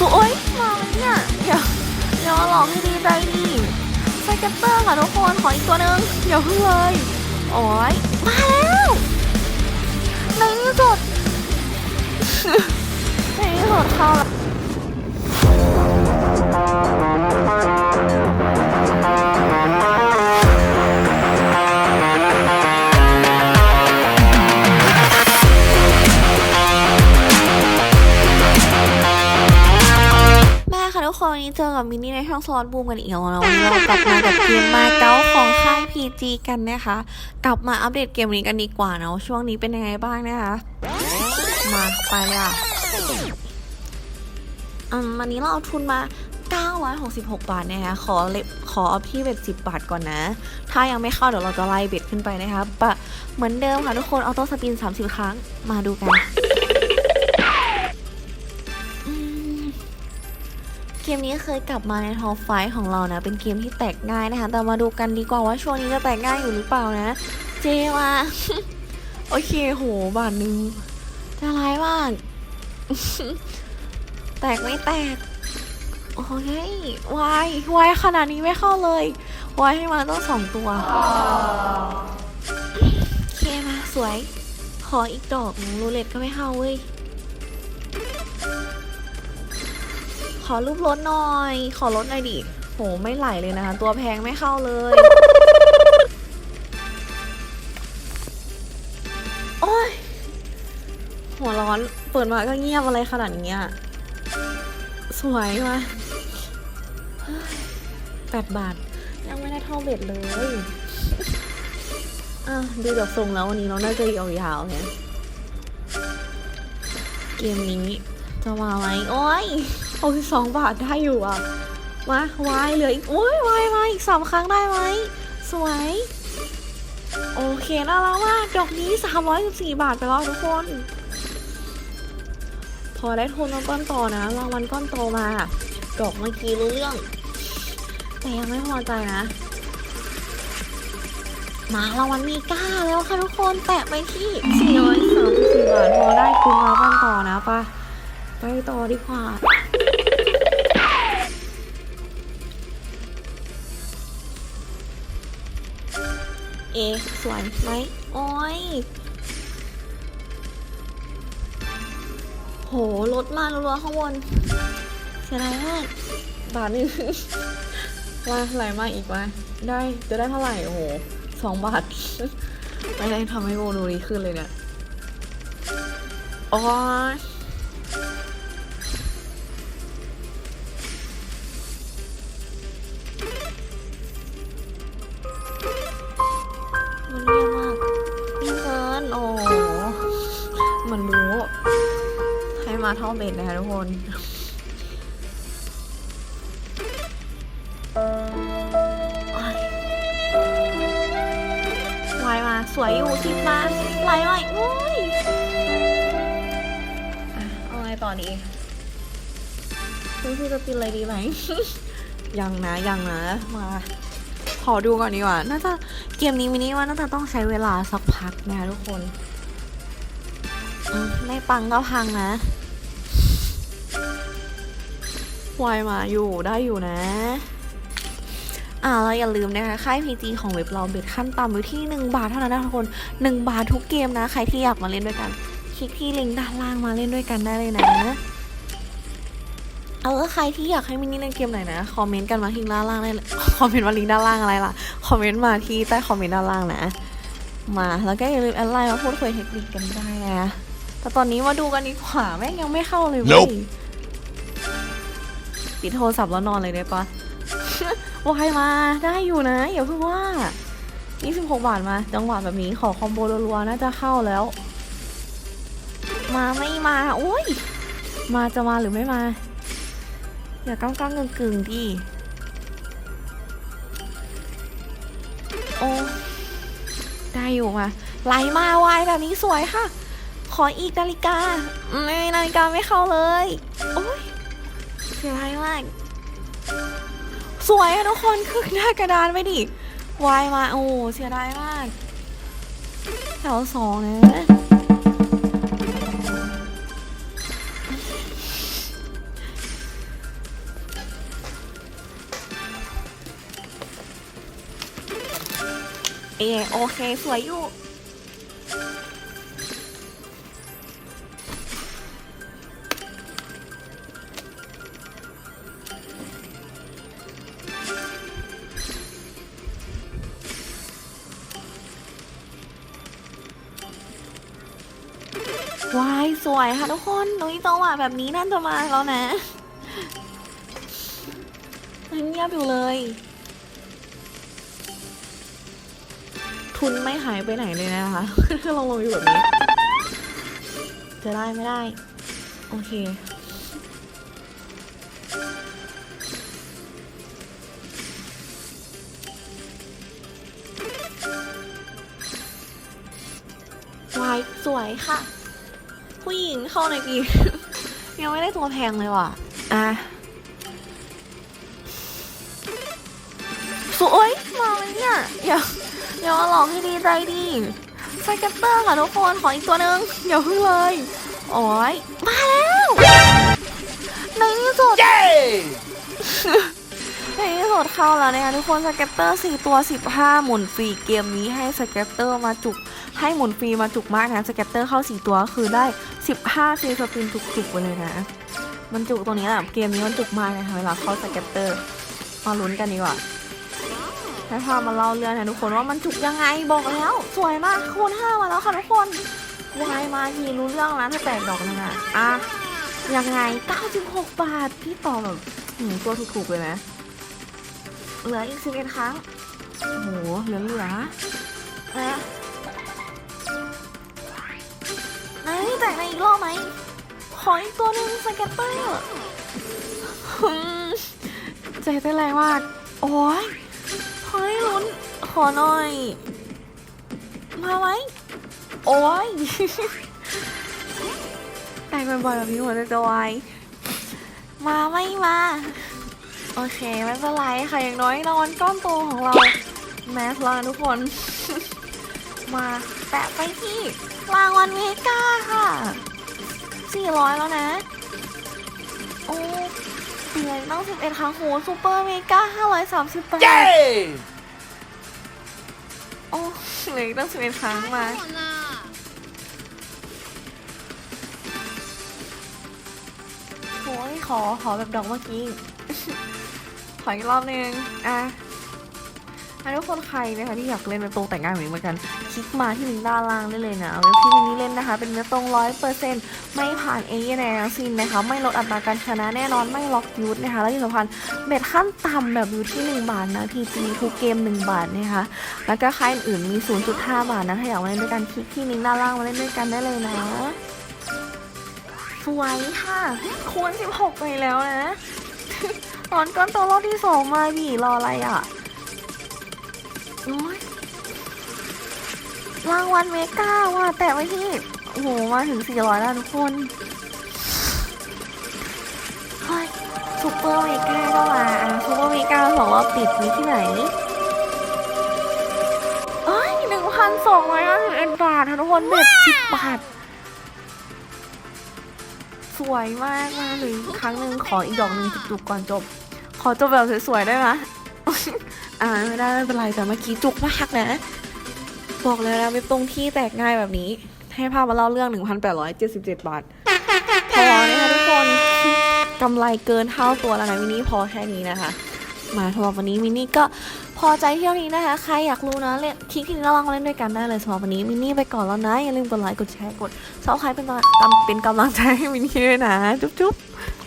สวยมาเลยเนี่ยอย่าอย่ามาหลอกให้ดีใจดิไซแกปเตอร์ค่ะทุกคนขออีกตัวหนึ่งอย่าเพิ่งเลยโอ้ยมาแล้วในที่สุดในที่สุดเข้าแล้ว กับมินนี่ในช่องสล็อตบูมกันอีกแล้วนะวันนี้เรากลับมากับเกมมาเก๊าของค่าย PG กันนะคะ กลับมาอัปเดตเกมนี้กันดีกว่าเนาะช่วงนี้เป็นยังไงบ้างนะคะ มาไปเลยอะอืมวันนี้เราเอาทุนมา 966 บาทนะคะขอเลขอเอาที่เบ็ด10 บาทก่อนนะ ถ้ายังไม่เข้าเดี๋ยวเราจะไล่เบ็ดขึ้นไปนะคะปะเหมือนเดิมค่ะทุกคนออโต้สปิน 30 ครั้งมาดูกัน มนี้เคยกลับมาในท็อปไฟว์ของเรานะ เป็นเกมที่แตกง่ายนะคะ แต่มาดูกันดีกว่าว่าช่วงนี้จะแตกง่ายอยู่หรือเปล่านะ เจมาโอเคโหบาทหนึงจะร้ายมากแตกไม่แตก โอเควายวายขนาดนี้ไม่เข้าเลยวายให้มาต้องสองตัวโอเคมาสวย ขออีกดอกรูเล็ตก็ไม่เข้าเว้ย ขอรูปรถหน่อย ขอรถหน่อยดิ โห ไม่ไหลเลยนะคะ ตัวแพงไม่เข้าเลย โอ้ย หัวร้อน เปิดมาก็เงียบอะไรขนาดนี้อะสวยมาแปดบาท ยังไม่ได้เท่าเบ็ดเลย อะ ดูจากทรงแล้ววันนี้เราน่าจะยาวๆไงเกมนี้จะมาไหมโอ้ย หกสิบสองบาทได้อยู่อะ มาวายเหลืออีกโอ้ยวายมายอีกสามครั้งได้ไหม สวย โอเคน่ารักมากดอกนี้สามร้อยสิบสี่บาทไปแล้วทุกคน พอได้ทุนก้อนโตนะรางวัลก้อนโตมา ดอกเมื่อกี้รู้เรื่อง แต่ยังไม่พอใจนะมารางวัลมีก้าแล้วค่ะทุกคนแตะไปที่434บาทพอได้คุณมาบ้านต่อนะปะไปต่อดีกว่า เอสวยไหมโอ้ยโหรถมารัวๆข้างบนเสียดายมากบาทนึงว่าไหลมาอีกวะได้จะได้เท่าไหร่โอ้โหสองบาทไม่ได้ทำให้โบดูดีขึ้นเลยเนี่ยโอ้ย รู้ให้มาเท่าเบ็ดนะคะทุกคนโอ๊ยวายมาสวยอยู่สิบมาไหลไหลโอ้ยอะเอาไงต่อดีพี่จะกินอะไรดีไหม ยังนะ ยังนะ มาขอดูก่อนดีกว่า น่าจะเกมนี้มินิว่าน่าจะต้องใช้เวลาสักพักนะคะทุกคน ไม่ปังก็พังนะวายมาอยู่ได้อยู่นะอ่าเราอย่าลืมนะคะ ค่าย PG ของเว็บเราเบ็ดขั้นต่ำอยู่ที่ 1 บาทเท่านั้นนะทุกคน 1 บาททุกเกมนะ ใครที่อยากมาเล่นด้วยกัน คลิกที่ลิงก์ด้านล่างมาเล่นด้วยกันได้เลยนะ เอาล้วใครที่อยากให้มินนี่เล่นเกมไหนนะ คอมเมนต์กันมาที่ด้านล่างได้เลยคอมเมนต์มาลิงก์ด้านล่างอะไรล่ะ คอมเมนต์มาที่ใต้คอมเมนต์ด้านล่างนะ มา แล้วก็อย่าลืมแอดไลน์มาพูดคุยเทคนิคกันได้นะ แต่ตอนนี้มาดูกันดีกว่าแม่งยังไม่เข้าเลยเว้ย Nope ปิดโทรศัพท์แล้วนอนเลยได้ปะ วายมาได้อยู่นะอย่าเพิ่งว่า 26 บาทมา จังหวะแบบนี้ขอคอมโบรัวๆน่าจะเข้าแล้ว มาไม่มาโอ้ย มาจะมาหรือไม่มา อย่าก้ำก้ำกึ่งๆดิโอ้ได้อยู่มาไหลมาวายแบบนี้สวยค่ะ ขออีกนาฬิกา ไม่นาฬิกาไม่เข้าเลย โอ้ยเสียดายมาก สวยอะทุกคนคึกหน้ากระดานไปดิวายมา โอ้เสียดายมากแถวสองเนะเอโอเค สวยอยู่ วยสวยค่ะทุกคนนุ้ยจังหวะแบบนี้น่าจะมาแล้วนะยังเงียบอยู่เลย ทุนไม่หายไปไหนเลยนะคะลงลงอยู่แบบนี้ จะได้ไม่ได้ โอเควยสวยค่ะ ผู้หญิงเข้าในอยดียังไม่ได้ตัวแพงเลยว่ะ อะสวยมาเลยเนี่ยอย่าอย่ามาหลอกให้ดีใจดิสเก็ตเตอร์ค่ะทุกคนขออีกตัวหนึ่งอย่าเพิ่งเลย โอ้ยมาแล้วในที่สุดเย้ ในที่สุดเข้าแล้วนะคะทุกคนสเก็ตเตอร์ 4 ตัว 15 หมุนฟรีเกมนี้ให้สเก็ตเตอร์มาจุก ให้หมุนฟรีมาจุกมากนะสเก็ตเตอร์เข้า 4 ตัวคือได้ 15ฟรีสปินจุกๆไปเลยนะ มันจุกตรงนี้แหละเกมนี้มันจุกมากนะคะเวลาเข้าสเก็ตเตอร์มาลุ้นกันดีกว่าให้พามาเล่าเรื่องนะทุกคนว่ามันจุกยังไงบอกแล้ว สวยมากคูณ5มาแล้วค่ะทุกคนวายมาทีรู้เรื่องแล้วถ้าแตกดอกนึงอะอะยังไง 96 บาทพี่ต่อแบบตัวถูกๆเลยนะ เหลืออีก11ครั้ง โอ้โห เหลือเหลือนะไหนแตกในอีกรอบไหม ขออีกตัวหนึ่งสเก็ตเตอร์อืมใจเต้นแรงมาก โอ้ยขอให้ลุ้น ขอหน่อย มาไหม โอ้ยแตกบ่อยๆแบบนี้หัวใจจะวายมาไม่มา โอเคไม่เป็นไรค่ะอย่างน้อยรางวัลก้อนโตของเราแมสแล้วนะทุกคน มาแตะไปที่รางวัลเมกาค่ะ 400 แล้วนะ โอ้เปลี่ยนต้อง11 ครั้งโหซูเปอร์เมกาเย้538โอ้เหลืออีกต้อง11 ครั้งมาหมดละโอ้ยขอ ขอแบบดอกเมื่อกี้ ขออีกรอบนึงอะถ้าทุกคนใครนะคะที่อยากเล่นเว็บตรงแต่งงานเหมือนกัน คลิกมาที่ลิงก์ด้านล่างได้เลยนะเว็บที่มินนี่เล่นนะคะ เป็นเว็บตรงร้อยเปอร์เซ็นต์ไม่ผ่านเอเย่นทั้งสิ้นนะคะ ไม่ลดอัตราการชนะแน่นอนไม่ล็อกยูทนะคะ และที่สำคัญเบ็ดขั้นต่ำแบบอยู่ที่ 1 บาทนะทีจีทุกเกม 1 บาทนะคะ แล้วก็ค่ายอื่นมี 0.5 บาทนะถ้าอยากมาเล่นด้วยกันคลิกที่ลิงก์ด้านล่างมาเล่นด้วยกันได้เลยนะสวยค่ะคูณ16 ไปแล้วนะ ตอนก้อนโตรอบที่สองมาดิรออะไรอะโอ้ยรางวัลเมกาว่ะแตะไว้ที่ โอ้โห มาถึง 400 แล้วทุกคนเฮ้ยซูเปอร์เมกาก็มาอะซูเปอร์เมกาสองรอบติดมีที่ไหนเอ้ยหนึ่งพันสองร้อยห้าสิบเอ็ดบาทค่ะทุกคนเบ็ดสิบบาท สวยมากมาหนึ่งครั้งหนึ่งขออีกดอกหนึ่งจุกๆก่อนจบ ขอจบแบบสวยๆได้ไหมอ่าไม่ได้ไม่เป็นไรแต่เมื่อกี้จุกมากนะ บอกเลยนะไม่ตรงที่แตกง่ายแบบนี้ ให้ภาพมาเล่าเรื่อง 1,877 บาท พอนะคะทุกคนกำไรเกินเท่าตัวแล้วนะมินนี่พอแค่นี้นะคะ มาสำหรับวันนี้มินนี่ก็พอใจเที่ยวนี้นะคะ ใครอยากรู้นะเล่นคลิกที่เราลองเล่นด้วยกันได้เลยสำหรับวันนี้มินนี่ไปก่อนแล้วนะอย่าลืมกดไลค์กดแชร์กดซับสไครป์เป็นกำลังเป็นกำลังใจให้มินนี่ด้วยนะ จุ๊บๆ